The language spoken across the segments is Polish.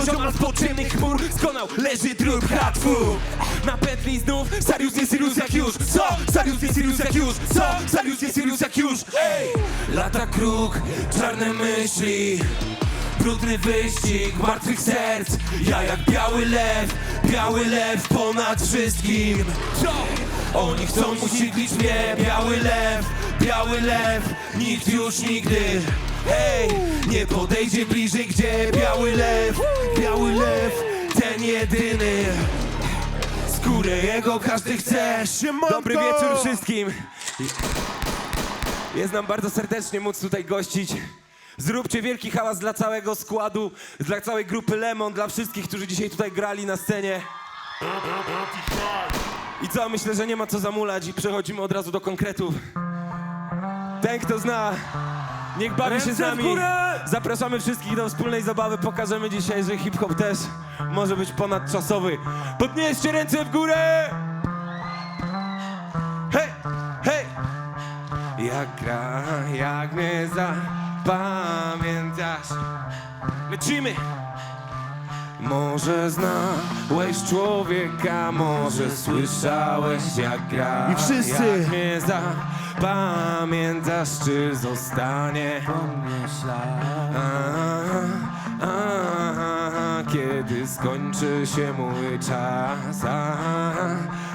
jak pseudozioma z podziemnych chmur. Skonał, leży trup hatfu Na pętli znów, Sarius jest Sirius jak już. Co? Sarius jest Sirius jak już. Co? Sarius jest Sirius jak już. Ej! Lata kruk, czarne myśli. Brudny wyścig martwych serc. Ja jak biały lew, biały lew ponad wszystkim? Oni chcą usidlić mnie, biały lew, biały lew. Nikt już nigdy, hej, nie podejdzie bliżej Gdzie biały lew, biały lew, ten jedyny Skórę jego każdy chce Dobry wieczór wszystkim jest nam bardzo serdecznie móc tutaj gościć. Zróbcie wielki hałas dla całego składu, dla całej grupy Lemon, dla wszystkich, którzy dzisiaj tutaj grali na scenie. I co, myślę, że nie ma co zamulać i przechodzimy od razu do konkretów. Ten, kto zna, niech bawi się z w nami. górę! Zapraszamy wszystkich do wspólnej zabawy. Pokażemy dzisiaj, że hip-hop też może być ponadczasowy. Podnieście ręce w górę! Hej, hej! Jak gra, jak mnie zapamiętasz Lecimy! Może znałeś człowieka, może słyszałeś jak gra I wszyscy! Jak mnie zapamiętasz, czy zostanie? A, a, a, Kiedy skończy się mój czas. A,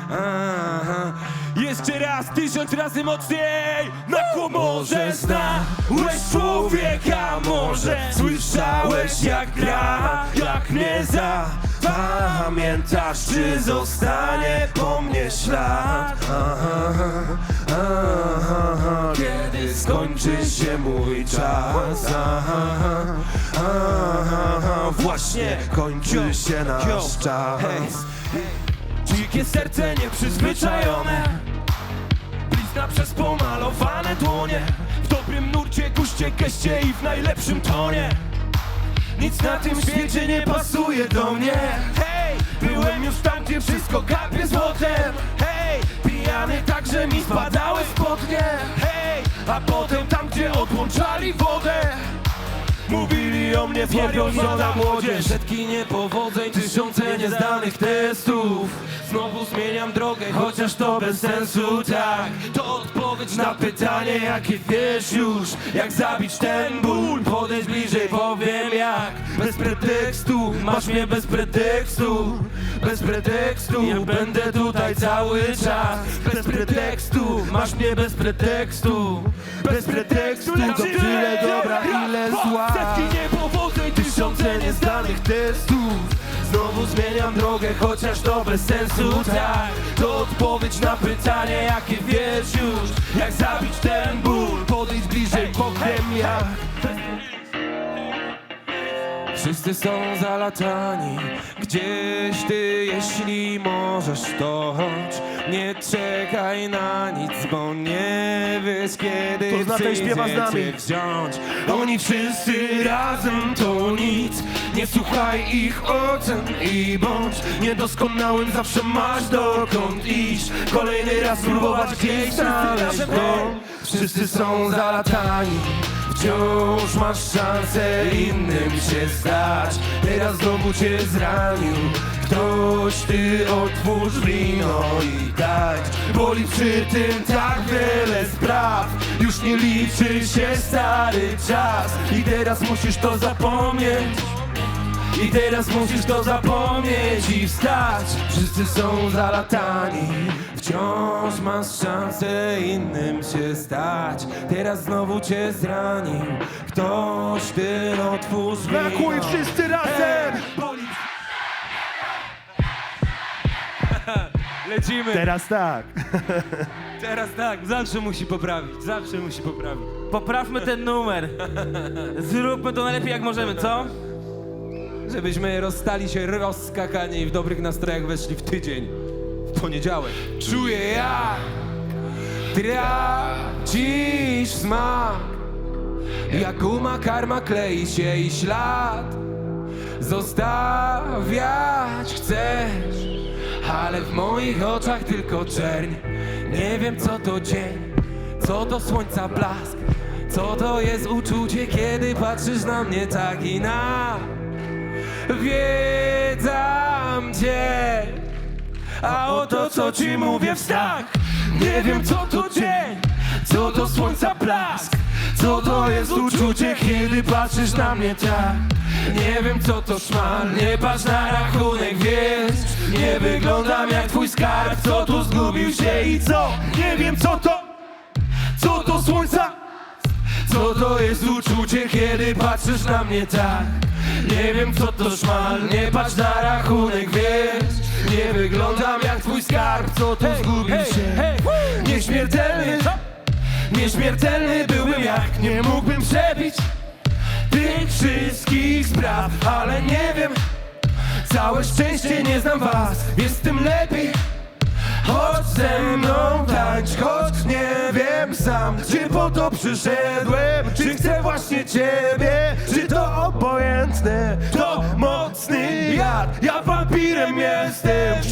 a, a. Jeszcze raz, tysiąc razy mocniej Na komorze znałeś człowieka Może. Słyszałeś jak gra Jak mnie zapamiętasz Czy zostanie po mnie ślad? Aha, aha, Kiedy skończy się mój czas? Aha, aha, Właśnie kończy się nasz czas. Dzikie serce nieprzyzwyczajone. Blizna przez pomalowane dłonie. W dobrym nurcie, guście, geście i w najlepszym tonie Nic na tym świecie nie pasuje do mnie. Hej, byłem już tam, gdzie wszystko kapie złotem. Hej, pijany tak, że mi spadały spodnie. Hej, a potem tam, gdzie odłączali wodę Mówili o mnie zwariowała młodzież. Setki niepowodzeń, tysiące niezdanych testów. Znowu zmieniam drogę, chociaż to bez sensu, tak. To odpowiedź na pytanie, jakie wiesz już? Jak zabić ten ból, podejdź bliżej, powiem jak. Bez pretekstu, masz mnie bez pretekstu. Bez pretekstu, ja będę tutaj cały czas. Bez pretekstu, masz mnie bez pretekstu. Bez pretekstu, to tyle dobra, niezdanych testów Znowu zmieniam drogę, chociaż to bez sensu, tak. To odpowiedź na pytanie, jakie wiesz już? Jak zabić ten ból, podejdź bliżej, powiem jak. Wszyscy są zalatani. Gdzieś ty, jeśli możesz to chodź. Nie czekaj na nic, bo nie wiesz kiedy To zna ten śpiewa z przyjdzie nami. cię wziąć. Oni wszyscy razem to nic Słuchaj ich ocen i bądź Niedoskonałym zawsze masz dokąd iść. Kolejny raz spróbować gdzieś znaleźć dom. Wszyscy są zalatani Wciąż masz szansę innym się stać Teraz znowu cię zranił Ktoś ty otwórz wino i daj. Boli przy tym tak wiele spraw Już nie liczy się stary czas. I teraz musisz to zapomnieć i teraz musisz to zapomnieć i wstać Wszyscy są zalatani Wciąż masz szansę innym się stać Teraz znowu cię zranił Ktoś, ty otwórz Brakuje wszyscy razem! Lecimy. Teraz tak. Teraz tak, zawsze musi poprawić, zawsze musi poprawić. Poprawmy ten numer. Zróbmy to najlepiej jak możemy, co? Żebyśmy rozstali się rozskakani i w dobrych nastrojach weszli w tydzień, w poniedziałek. Czuję jak tracisz smak, jak guma karma klei się i ślad zostawiać chcesz, ale w moich oczach tylko czerń. Nie wiem co to dzień, co to słońca blask, Co to jest uczucie, kiedy patrzysz na mnie tak i na Wiedzam cię. A oto co ci mówię w snach. Nie wiem co to dzień. Co to słońca blask? Co to jest uczucie, kiedy patrzysz na mnie tak? Nie wiem co to szmal. Nie patrz na rachunek, wiesz Nie wyglądam jak twój skarb. Co tu zgubił się i co? Nie wiem co to Co to słońca? Co to jest uczucie, kiedy patrzysz na mnie tak? Nie wiem co to szmal, nie patrz na rachunek, wiesz? Nie wyglądam jak twój skarb, co tu zgubił się. Nieśmiertelny, nieśmiertelny byłbym jak nie mógłbym przebić Tych wszystkich spraw, ale nie wiem Całe szczęście nie znam was, jest tym lepiej Chodź ze mną tańcz, choć nie wiem sam Czy po to przyszedłem, czy chcę właśnie ciebie Czy to obojętne, to mocny jad. Ja wampirem jestem,